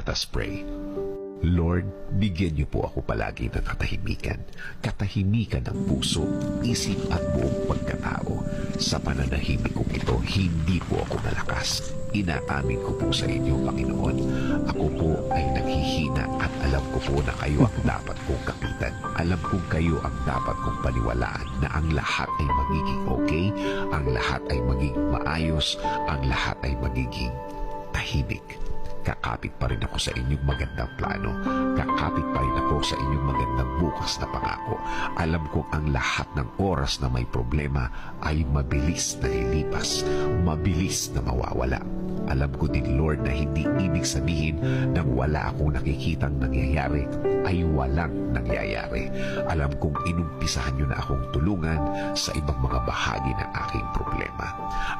Let us pray. Lord, bigyan niyo po ako palagi ng katahimikan. Katahimikan ng puso, isip at buong pagkatao. Sa pananahimik kong ito, hindi po ako malakas. Inaamin ko po sa inyo, Panginoon. Ako po ay naghihina at alam ko po na kayo ang dapat kong kapitan. Alam kong kayo ang dapat kong paniwalaan na ang lahat ay magiging okay, ang lahat ay magiging maayos, ang lahat ay magiging tahimik kakapit pa rin ako sa inyong magandang plano. Kakapit pa rin ako sa inyong magandang bukas na pangako. Alam kong ang lahat ng oras na may problema ay mabilis na lilipas, mabilis na mawawala. Alam ko din, Lord, na hindi ibig sabihin na wala akong nakikitang nangyayari ay walang nangyayari. Alam kong inumpisahan niyo na akong tulungan sa ibang mga bahagi ng aking problema.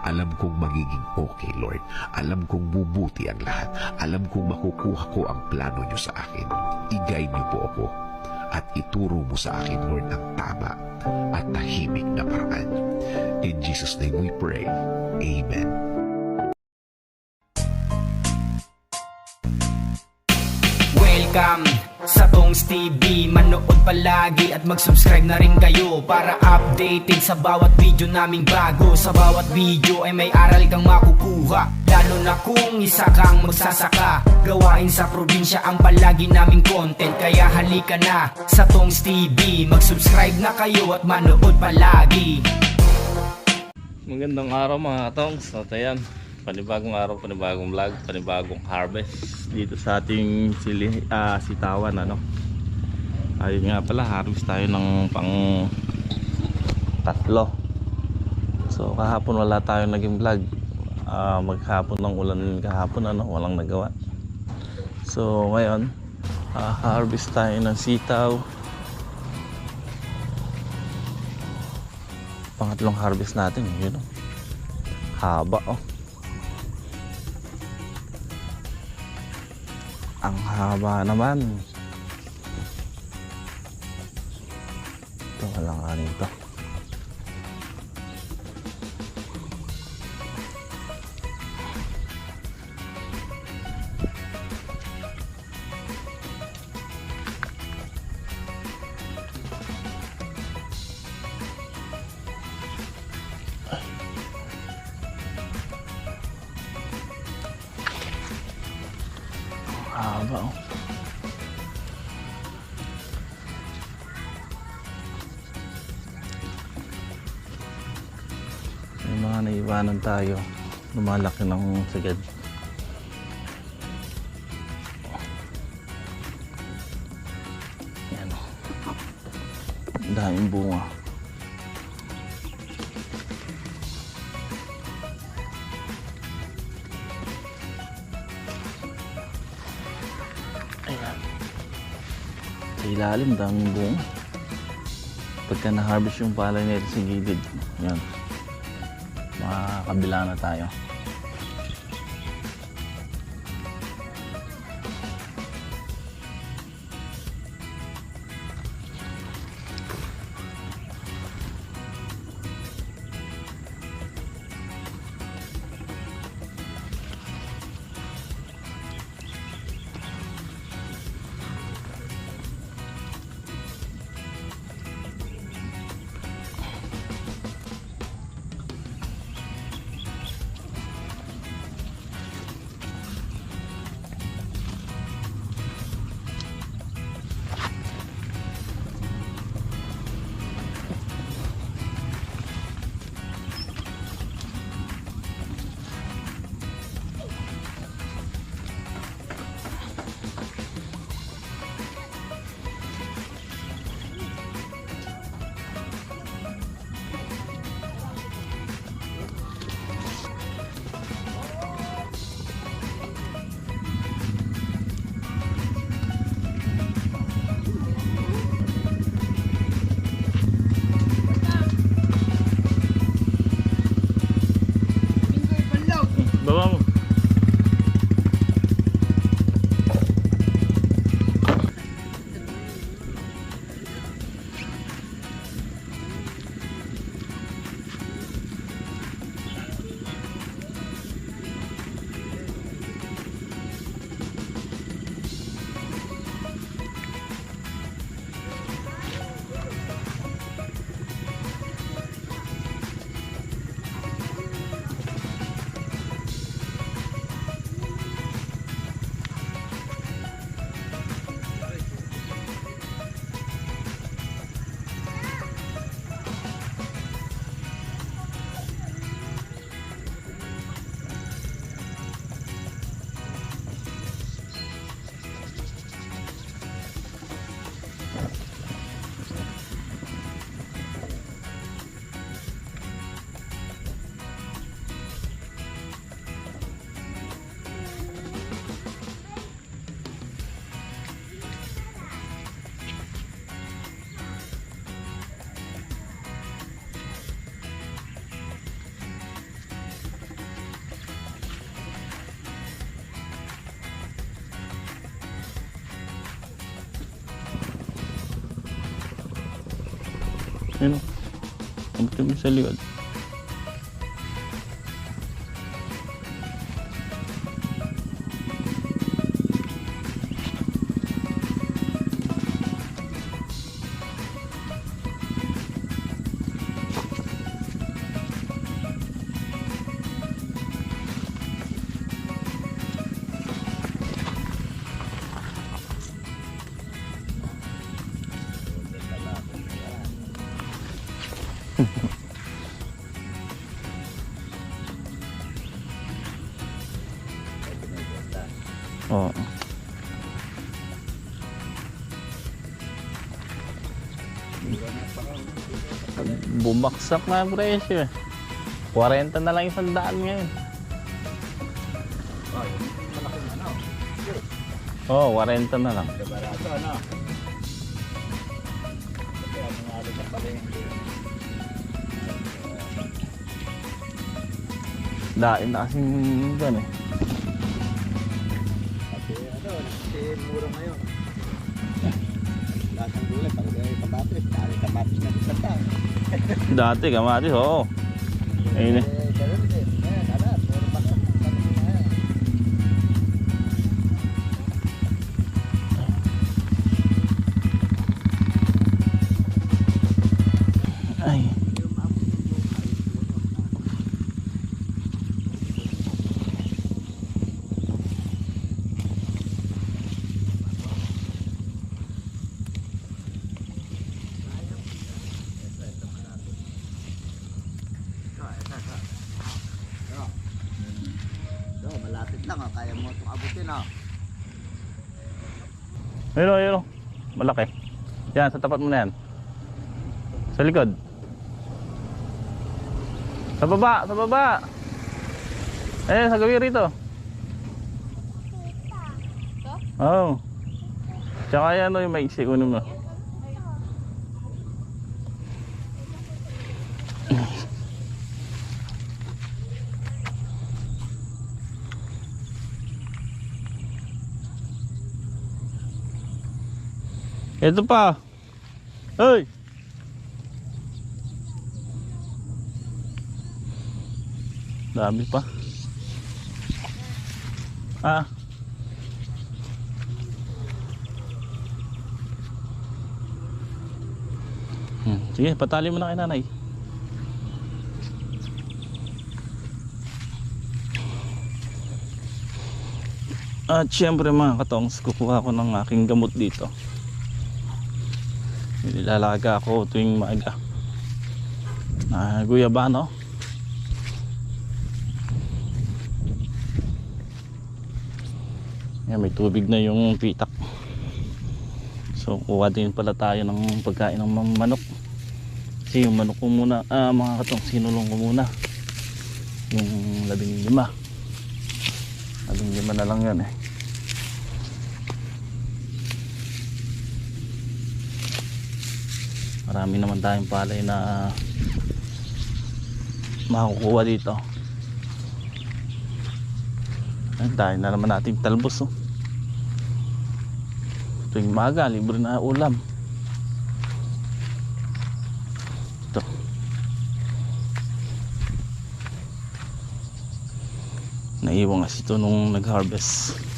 Alam kong magiging okay, Lord. Alam kong bubuti ang lahat. Alam kong makukuha ko ang plano niyo sa akin. I-guide niyo po ako at ituro mo sa akin, Lord, ang tama at tahimik na paraan. In Jesus' name we pray. Amen. Welcome sa Tongs TV Manood palagi at mag-subscribe na rin kayo Para updated sa bawat video naming bago Sa bawat video ay may aral kang makukuha Lalo na kung isa kang magsasaka Gawain sa probinsya ang palagi naming content Kaya halika na sa Tongs TV Mag-subscribe na kayo at manood palagi Magandang araw mga katongs. At ayan, panibagong araw, panibagong vlog, panibagong harvest dito sa ating sili, ah, sitawan ano. Ayun nga pala, harvest tayo ng pang tatlo. So kahapon wala tayong naging vlog. Ah, maghapon ng ulan kahapon ano, walang nagawa. So ngayon, ah, harvest tayo ng sitaw. Pangatlong harvest natin, yun oh. Haba oh. Ang haba naman. Ito walang ano mga naiwanan tayo. Lumalaki ng sagad. Yan. Ang daming bunga. Ayan. Sa ilalim, daming bunga. Pagka na-harvest yung palay nito sa gilid, yan. Makakabila na tayo. Kamutin mo sa likod. Bumaksak na presyo eh. 40 na lang isang daan ngayon. Oh, 40 na lang. Barato, ano? Dain na kasing dyan eh. Kasi ano, kasi mura ngayon. Dati kamatis, oo. Ayun eh. Ayun o, ayun o. Malaki. Yan, sa tapat mo na yan. Sa likod. Sa baba, sa baba. Eh, sa gabi rito. Oo. Oh. Tsaka yan o, yung maiksi. Kunin mo. Ito pa. Hoy! Dami pa. Ah. Hmm. Sige, patali mo na kay nanay. At syempre mga katongs, kukuha ko ng aking gamot dito. Nilalaga ako tuwing maaga. Na guyabano. Yan, may tubig na yung pitak. So, kuha din pala tayo ng pagkain ng manok. Kasi yung manok ko muna, ah, mga katong sinulong ko muna. Yung labing lima. Labing lima na lang yan eh. Marami naman tayong palay na makukuha dito. Ayun tayo na naman nating talbos oh. tuwing maga libre na ulam. Ito. Naiwan kasi ito nung nag harvest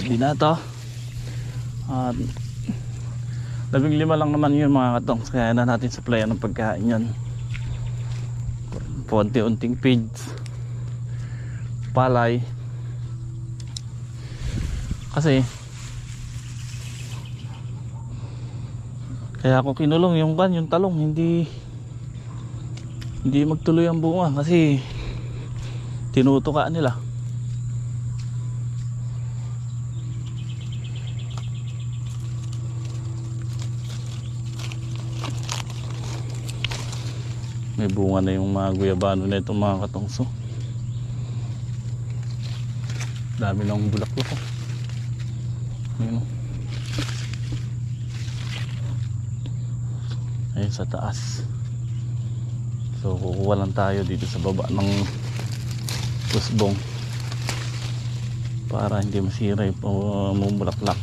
Ready na to. At labing lima lang naman yun mga katong. Kaya na natin supplyan ng pagkain yan. Punti-unting feeds. Palay. Kasi kaya ako kinulong yung kan, yung talong, hindi hindi magtuloy ang bunga kasi tinutuka nila. May bunga na yung mga guyabano na itong mga katongso. Dami ng bulaklak ko. Ayun. oh. Ayun sa taas. So kukuha lang tayo dito sa baba ng pusbong para hindi masira yung pumulaklak.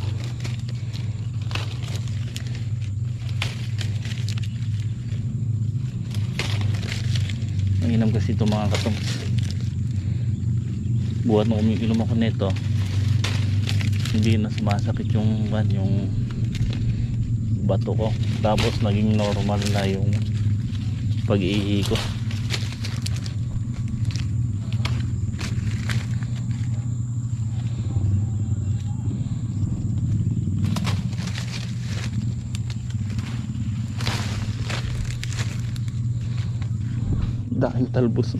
Nanginam kasi ito mga katong. Buhat na umiinom ako nito. Hindi na sumasakit yung kan yung bato ko. Tapos naging normal na yung pag-ihi ko daking talbos.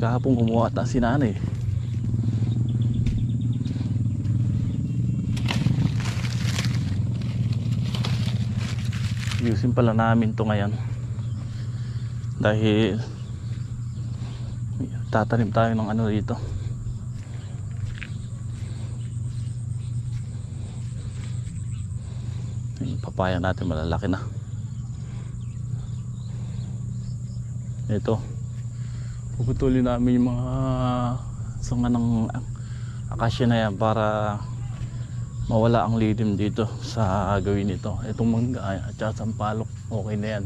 Kahapon kumuha ata si nanay. Ayusin pala namin to ngayon. Dahil tatanim tayo ng ano dito. Yung papaya natin malalaki na ito. Puputulin namin yung mga sanga ng akasya na yan para mawala ang lilim dito sa gawin nito. Itong mangga at sampalok okay na yan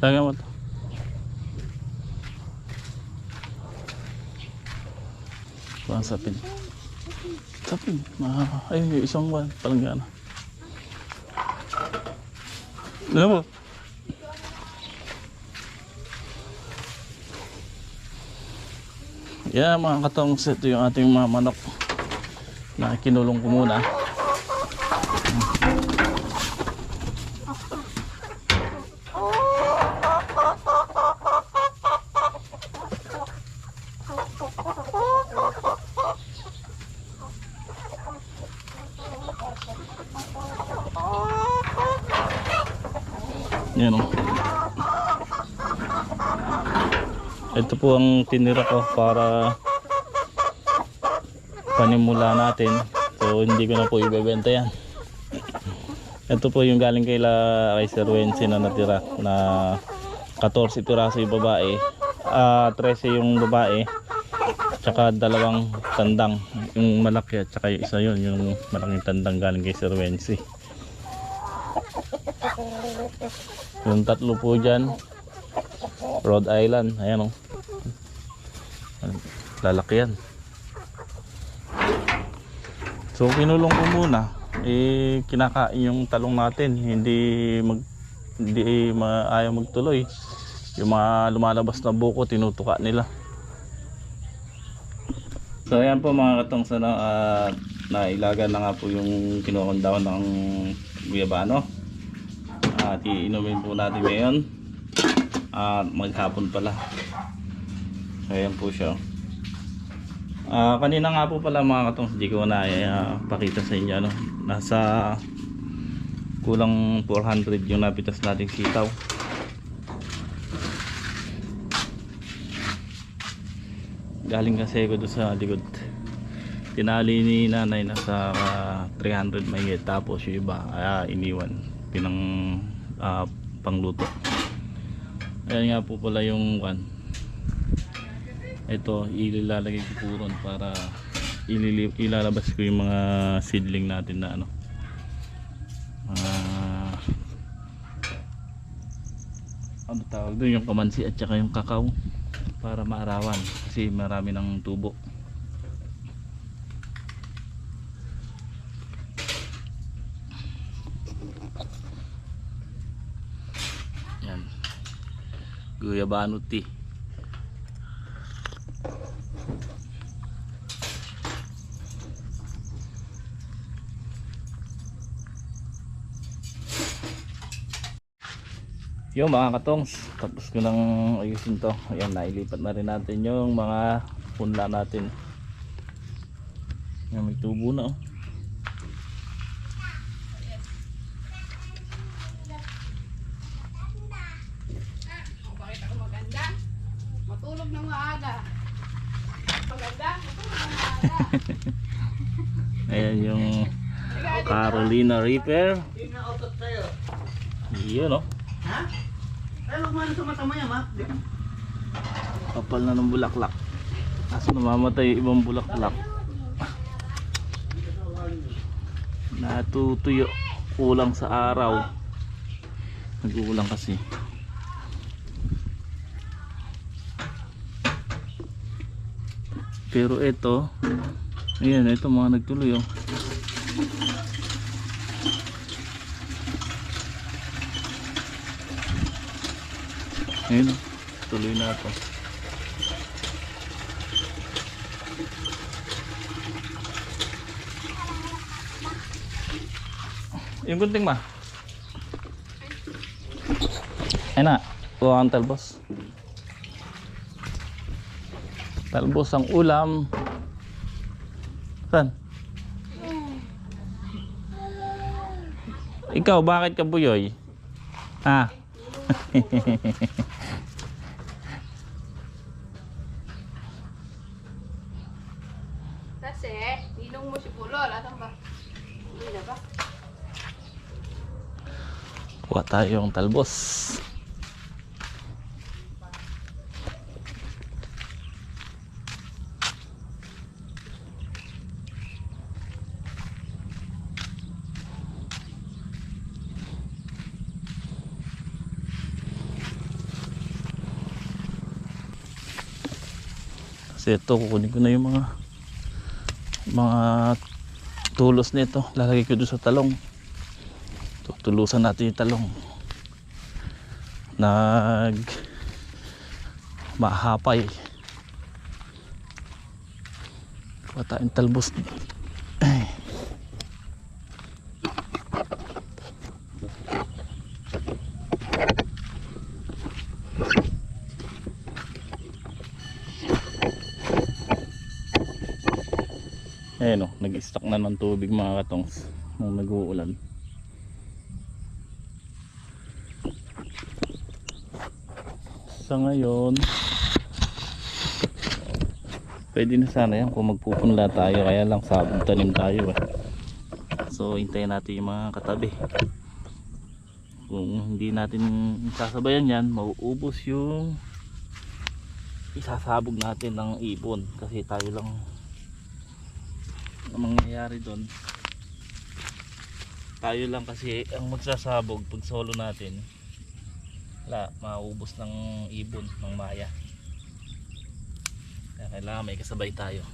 Lagyan mo to. Kuha sapin. Sapin. Ah, ay, isang one. Palanggana. Lagyan mo. Yan mga katong set yung ating mga manok na kinulong ko muna. Yan o. Ito po ang tinira ko para panimula natin. So hindi ko na po ibebenta yan. Ito po yung galing kay, la, kay Wency na natira na 14 piraso yung babae. Ah, 13 yung babae. Tsaka dalawang tandang. Yung malaki at tsaka yung isa yun. Yung malaking tandang galing kay Sir Wency. Yung tatlo po dyan. Rhode Island. Ayan o. Lalaki yan. So kinulong ko muna. Eh kinakain yung talong natin. Hindi mag hindi ma, ayaw magtuloy. Yung mga lumalabas na buko tinutuka nila. So ayan po mga katong sana at nailaga na nga po yung kinukundawan ng guyabano. At iinumin po natin ngayon. At maghapon pala. So ayan po siya. Ah, kanina nga po pala mga katong hindi ko na uh, pakita sa inyo ano. Nasa kulang 400 yung napitas nating sitaw. galing kasi ko sa likod tinali ni nanay nasa ah, 300 mahigit tapos yung iba ah, iniwan pinang ah, pangluto. Ayan nga po pala yung one ito ililalagay ko po para ilili- ilalabas ko yung mga seedling natin na ano. Ah, ano tawag doon? Yung kamansi at saka yung kakao para maarawan kasi marami ng tubo yan guyabano tea yung mga katongs. Tapos ko nang ayusin to. Ayan nailipat na rin natin yung mga punla natin. Yan may tubo na oh Bakit ako maganda? Matulog ng maaga. Maganda? Matulog ng maaga. ayan yung Carolina Reaper. Yun na utot sa'yo. yun oh. Ha? Mo na sa mata mo yan, ma. kapal na ng bulaklak. Kaso namamatay yung ibang bulaklak. Natutuyo. Kulang sa araw. Naguulang kasi. Pero ito ayan ito mga nagtuloy oh ayun oh, tuloy na ito Yung gunting ma. Ay na, kuha ang talbos. Talbos ang ulam. Saan? Ikaw, bakit ka buyoy? Ha? Kasi, ninong mo si Pulol. Asan ba? Hindi na ba? Kuha tayong talbos. Kasi ito, kukunin ko na yung mga mga tulos nito. Lalagay ko doon sa talong tutulusan natin yung talong nag mahapay kuha tayong talbos Ay. Ayan o, nag-stock na ng tubig mga katongs nung nag-uulan. sa ngayon pwede na sana yan kung magpupunla tayo kaya lang sabong tanim tayo eh. so hintayin natin yung mga katabi kung hindi natin sasabayan yan mauubos yung isasabog natin ng ibon kasi tayo lang ang mangyayari doon? Tayo lang kasi ang magsasabog pag solo natin. Wala, maubos ng ibon ng maya. Kaya kailangan may kasabay tayo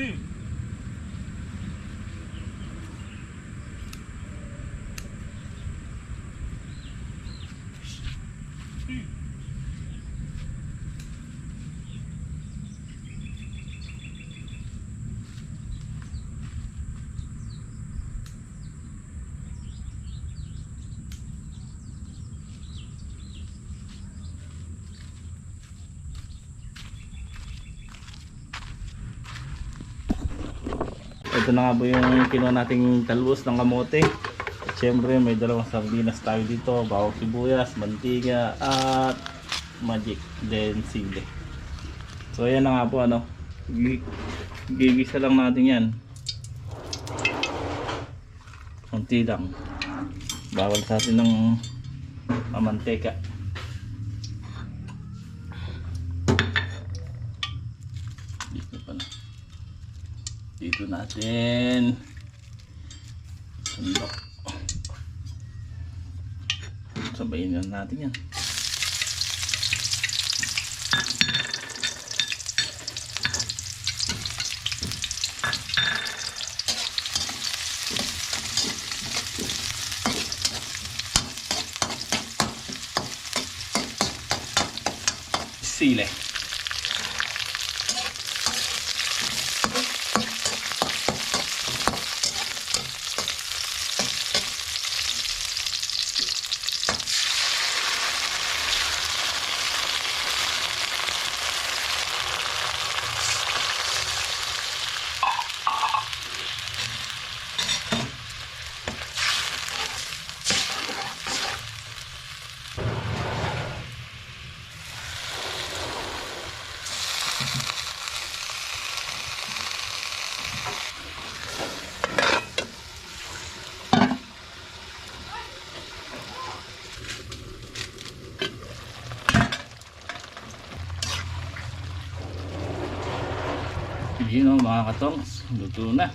15. Ito na nga po yung kinuha nating talbos ng kamote. At syempre may dalawang sardinas tayo dito. Bawang sibuyas, mantiga at magic then sili. So ayan na nga po ano. Gi- Gigisa lang natin yan. Kunti lang. Bawal sa atin ng mamanteka. Natin sundok sabayin lang natin yan sile Yun mga katongs, luto na.